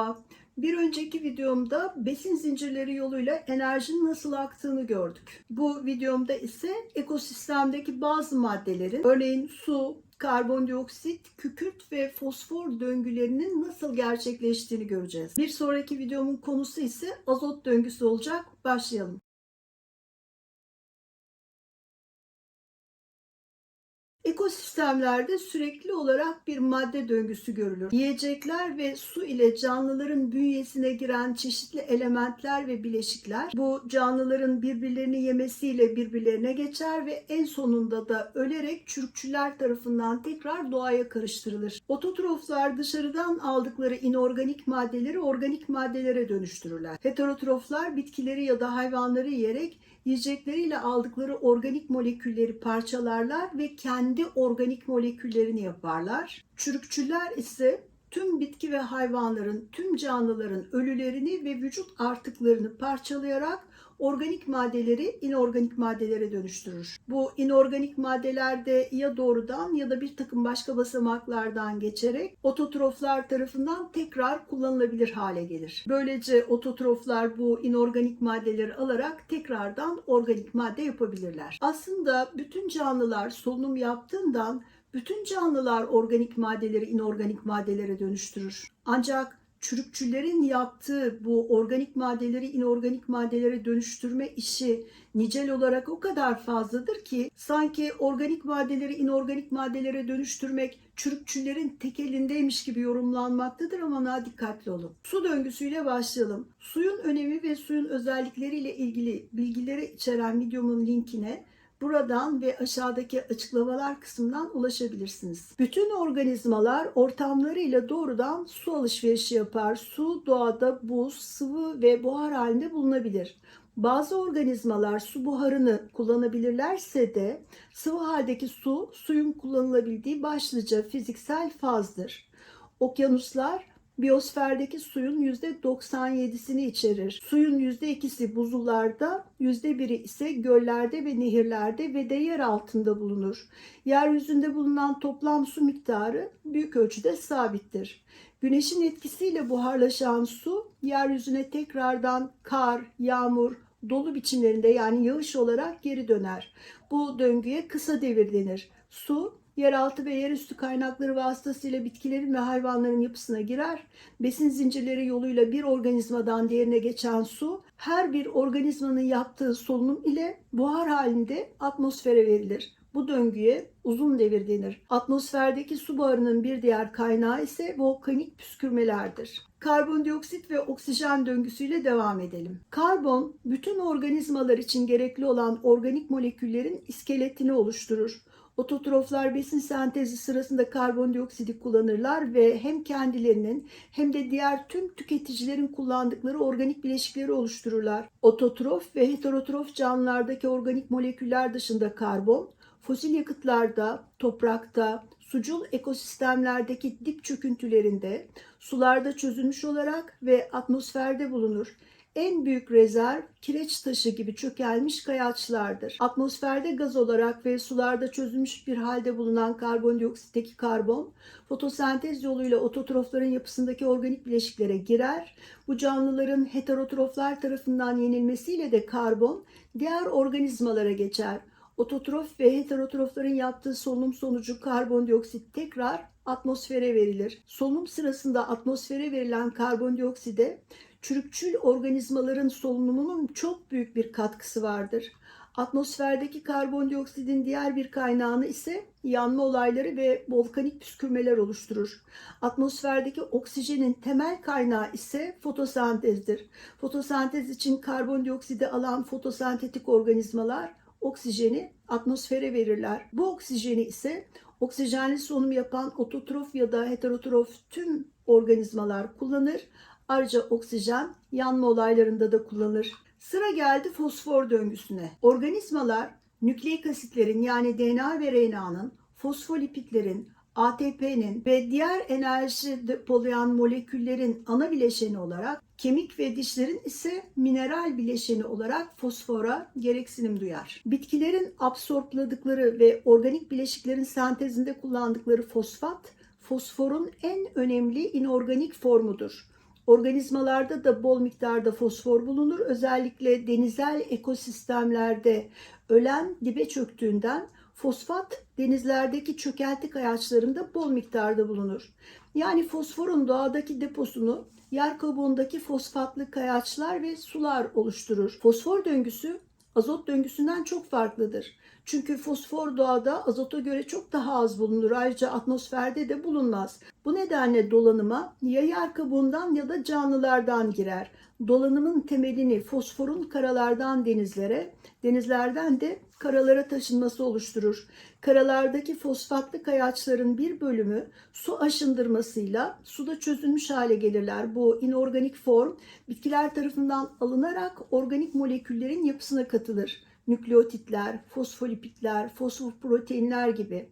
Merhaba. Bir önceki videomda besin zincirleri yoluyla enerjinin nasıl aktığını gördük. Bu videomda ise ekosistemdeki bazı maddelerin örneğin su, karbondioksit, kükürt ve fosfor döngülerinin nasıl gerçekleştiğini göreceğiz. Bir sonraki videomun konusu ise azot döngüsü olacak. Başlayalım. Ekosistemlerde sürekli olarak bir madde döngüsü görülür. Yiyecekler ve su ile canlıların bünyesine giren çeşitli elementler ve bileşikler bu canlıların birbirlerini yemesiyle birbirlerine geçer ve en sonunda da ölerek çürükçüler tarafından tekrar doğaya karıştırılır. Ototroflar dışarıdan aldıkları inorganik maddeleri organik maddelere dönüştürürler. Heterotroflar bitkileri ya da hayvanları yiyerek yiyecekleriyle aldıkları organik molekülleri parçalarlar ve kendi organik moleküllerini yaparlar. Çürükçüler ise tüm bitki ve hayvanların, tüm canlıların ölülerini ve vücut artıklarını parçalayarak organik maddeleri inorganik maddelere dönüştürür. Bu inorganik maddelerde ya doğrudan ya da bir takım başka basamaklardan geçerek ototroflar tarafından tekrar kullanılabilir hale gelir. Böylece ototroflar bu inorganik maddeleri alarak tekrardan organik madde yapabilirler. Aslında bütün canlılar solunum yaptığından bütün canlılar organik maddeleri inorganik maddelere dönüştürür. Ancak çürükçülerin yaptığı bu organik maddeleri inorganik maddelere dönüştürme işi nicel olarak o kadar fazladır ki sanki organik maddeleri inorganik maddelere dönüştürmek çürükçülerin tek elindeymiş gibi yorumlanmaktadır ama daha dikkatli olun. Su döngüsüyle başlayalım. Suyun önemi ve suyun özellikleriyle ilgili bilgileri içeren videomun linkine buradan ve aşağıdaki açıklamalar kısmından ulaşabilirsiniz. Bütün organizmalar ortamlarıyla doğrudan su alışverişi yapar. Su doğada buz, sıvı ve buhar halinde bulunabilir. Bazı organizmalar su buharını kullanabilirlerse de sıvı haldeki su suyun kullanılabildiği başlıca fiziksel fazdır. Okyanuslar biyosferdeki suyun %97'sini içerir. Suyun %2'si buzullarda, %1'i ise göllerde ve nehirlerde ve de yer altında bulunur. Yeryüzünde bulunan toplam su miktarı büyük ölçüde sabittir. Güneşin etkisiyle buharlaşan su yeryüzüne tekrardan kar, yağmur, dolu biçimlerinde yani yağış olarak geri döner. Bu döngüye kısa devir denir. Su yeraltı ve yerüstü kaynakları vasıtasıyla bitkilerin ve hayvanların yapısına girer. Besin zincirleri yoluyla bir organizmadan diğerine geçen su her bir organizmanın yaptığı solunum ile buhar halinde atmosfere verilir. Bu döngüye uzun devir denir. Atmosferdeki su buharının bir diğer kaynağı ise volkanik püskürmelerdir. Karbondioksit ve oksijen döngüsüyle devam edelim. Karbon bütün organizmalar için gerekli olan organik moleküllerin iskeletini oluşturur. Ototroflar besin sentezi sırasında karbondioksidi kullanırlar ve hem kendilerinin hem de diğer tüm tüketicilerin kullandıkları organik bileşikleri oluştururlar. Ototrof ve heterotrof canlılardaki organik moleküller dışında karbon, fosil yakıtlarda, toprakta, sucul ekosistemlerdeki dip çöküntülerinde, sularda çözülmüş olarak ve atmosferde bulunur en büyük rezerv kireç taşı gibi çökelmiş kayaçlardır. Atmosferde gaz olarak ve sularda çözülmüş bir halde bulunan karbondioksitteki karbon, fotosentez yoluyla ototrofların yapısındaki organik bileşiklere girer. Bu canlıların heterotroflar tarafından yenilmesiyle de karbon diğer organizmalara geçer. Ototrof ve heterotrofların yaptığı solunum sonucu karbondioksit tekrar atmosfere verilir. Solunum sırasında atmosfere verilen karbondiokside çürükçül organizmaların solunumunun çok büyük bir katkısı vardır. Atmosferdeki karbondioksidin diğer bir kaynağını ise yanma olayları ve volkanik püskürmeler oluşturur. Atmosferdeki oksijenin temel kaynağı ise fotosentezdir. Fotosentez için karbondioksidi alan fotosentetik organizmalar oksijeni atmosfere verirler. Bu oksijeni ise oksijenli solunum yapan ototrof ya da heterotrof tüm organizmalar kullanır. Ayrıca oksijen yanma olaylarında da kullanılır. Sıra geldi fosfor döngüsüne. Organizmalar nükleik asitlerin yani DNA ve RNA'nın, fosfolipitlerin, ATP'nin ve diğer enerji depolayan moleküllerin ana bileşeni olarak kemik ve dişlerin ise mineral bileşeni olarak fosfora gereksinim duyar. Bitkilerin absorpladıkları ve organik bileşiklerin sentezinde kullandıkları fosfat, fosforun en önemli inorganik formudur. Organizmalarda da bol miktarda fosfor bulunur. Özellikle denizel ekosistemlerde ölen dibe çöktüğünden fosfat denizlerdeki çökelti kayaçlarında bol miktarda bulunur. Yani fosforun doğadaki deposunu yer kabuğundaki fosfatlı kayaçlar ve sular oluşturur. Fosfor döngüsü azot döngüsünden çok farklıdır. Çünkü fosfor doğada azota göre çok daha az bulunur. Ayrıca atmosferde de bulunmaz. Bu nedenle dolanıma ya yer kabuğundan ya da canlılardan girer. Dolanımın temelini fosforun karalardan denizlere, denizlerden de karalara taşınması oluşturur. Karalardaki fosfatlı kayaçların bir bölümü su aşındırmasıyla suda çözülmüş hale gelirler. Bu inorganik form bitkiler tarafından alınarak organik moleküllerin yapısına katılır nükleotitler, fosfolipitler, fosfoproteinler gibi.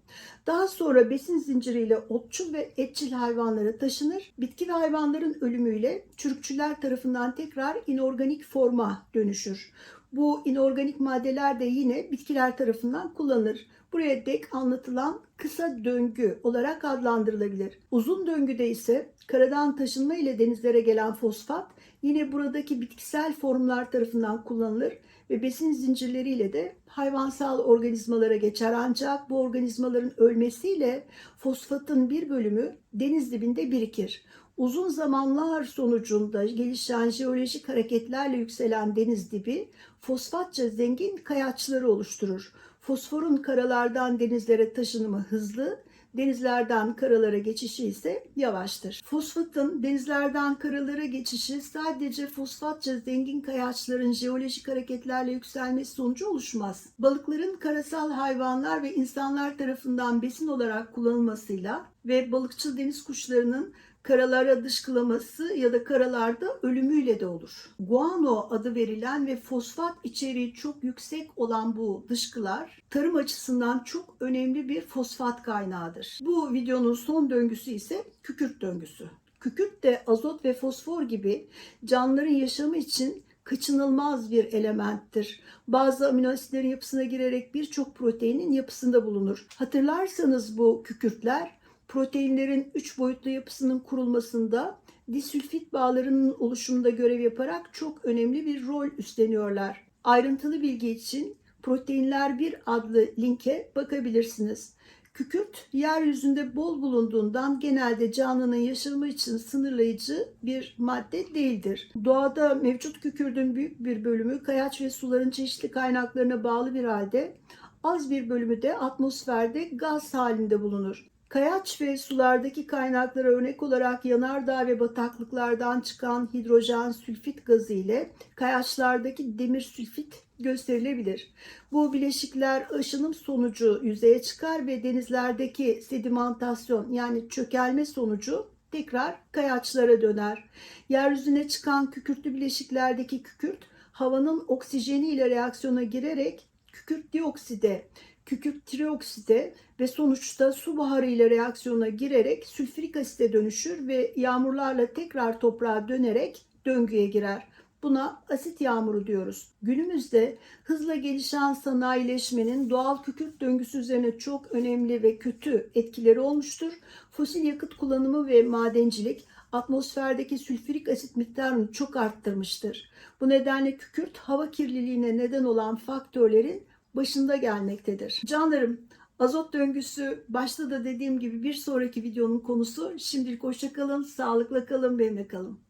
Daha sonra besin zinciriyle otçul ve etçil hayvanlara taşınır. Bitki ve hayvanların ölümüyle çürükçüler tarafından tekrar inorganik forma dönüşür. Bu inorganik maddeler de yine bitkiler tarafından kullanılır. Buraya dek anlatılan kısa döngü olarak adlandırılabilir. Uzun döngüde ise karadan taşınma ile denizlere gelen fosfat yine buradaki bitkisel formlar tarafından kullanılır ve besin zincirleriyle de hayvansal organizmalara geçer. Ancak bu organizmaların ölmesiyle fosfatın bir bölümü deniz dibinde birikir. Uzun zamanlar sonucunda gelişen jeolojik hareketlerle yükselen deniz dibi fosfatça zengin kayaçları oluşturur. Fosforun karalardan denizlere taşınımı hızlı, denizlerden karalara geçişi ise yavaştır. Fosfatın denizlerden karalara geçişi sadece fosfatça zengin kayaçların jeolojik hareketlerle yükselmesi sonucu oluşmaz. Balıkların karasal hayvanlar ve insanlar tarafından besin olarak kullanılmasıyla ve balıkçıl deniz kuşlarının karalara dışkılaması ya da karalarda ölümüyle de olur. Guano adı verilen ve fosfat içeriği çok yüksek olan bu dışkılar tarım açısından çok önemli bir fosfat kaynağıdır. Bu videonun son döngüsü ise kükürt döngüsü. Kükürt de azot ve fosfor gibi canlıların yaşamı için kaçınılmaz bir elementtir. Bazı amino asitlerin yapısına girerek birçok proteinin yapısında bulunur. Hatırlarsanız bu kükürtler proteinlerin üç boyutlu yapısının kurulmasında disülfit bağlarının oluşumunda görev yaparak çok önemli bir rol üstleniyorlar. Ayrıntılı bilgi için Proteinler 1 adlı linke bakabilirsiniz. Kükürt yeryüzünde bol bulunduğundan genelde canlının yaşamı için sınırlayıcı bir madde değildir. Doğada mevcut kükürdün büyük bir bölümü kayaç ve suların çeşitli kaynaklarına bağlı bir halde az bir bölümü de atmosferde gaz halinde bulunur. Kayaç ve sulardaki kaynaklara örnek olarak yanardağ ve bataklıklardan çıkan hidrojen sülfit gazı ile kayaçlardaki demir sülfit gösterilebilir. Bu bileşikler aşınım sonucu yüzeye çıkar ve denizlerdeki sedimentasyon yani çökelme sonucu tekrar kayaçlara döner. Yeryüzüne çıkan kükürtlü bileşiklerdeki kükürt havanın oksijeni ile reaksiyona girerek kükürt diokside kükürt trioksite ve sonuçta su buharı ile reaksiyona girerek sülfürik asite dönüşür ve yağmurlarla tekrar toprağa dönerek döngüye girer. Buna asit yağmuru diyoruz. Günümüzde hızla gelişen sanayileşmenin doğal kükürt döngüsü üzerine çok önemli ve kötü etkileri olmuştur. Fosil yakıt kullanımı ve madencilik atmosferdeki sülfürik asit miktarını çok arttırmıştır. Bu nedenle kükürt hava kirliliğine neden olan faktörlerin başında gelmektedir. Canlarım azot döngüsü başta da dediğim gibi bir sonraki videonun konusu. Şimdilik hoşçakalın, sağlıkla kalın, benimle kalın.